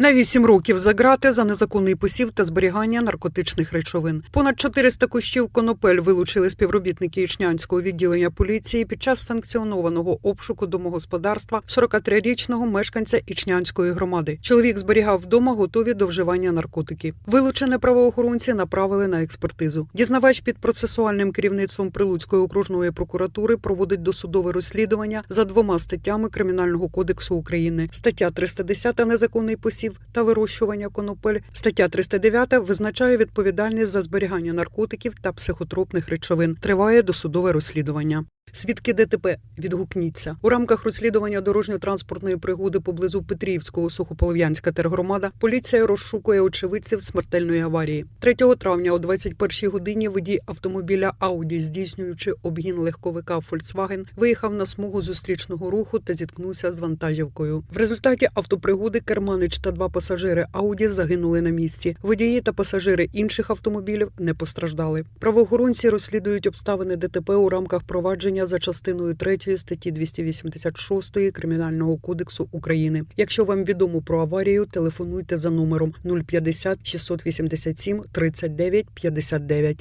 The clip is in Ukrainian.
На 8 років за грати за незаконний посів та зберігання наркотичних речовин. Понад 400 кущів конопель вилучили співробітники Ічнянського відділення поліції під час санкціонованого обшуку домогосподарства 43-річного мешканця Ічнянської громади. Чоловік зберігав вдома готові до вживання наркотики. Вилучене правоохоронці направили на експертизу. Дізнавач під процесуальним керівництвом Прилуцької окружної прокуратури проводить досудове розслідування за двома статтями Кримінального кодексу України: стаття 310 незаконний посів та вирощування конопель. Стаття 309 визначає відповідальність за зберігання наркотиків та психотропних речовин. Триває досудове розслідування. Свідки ДТП відгукніться у рамках розслідування дорожньо-транспортної пригоди поблизу Петрівського сухополов'янська тергромада. Поліція розшукує очевидців смертельної аварії. 3 травня о 21-й годині водій автомобіля Ауді, здійснюючи обгін легковика Volkswagen, виїхав на смугу зустрічного руху та зіткнувся з вантажівкою. В результаті автопригоди керманич та два пасажири Ауді загинули на місці. Водії та пасажири інших автомобілів не постраждали. Правоохоронці розслідують обставини ДТП у рамках провадження за частиною 3 статті 286 Кримінального кодексу України. Якщо вам відомо про аварію, телефонуйте за номером 050 687 39 59.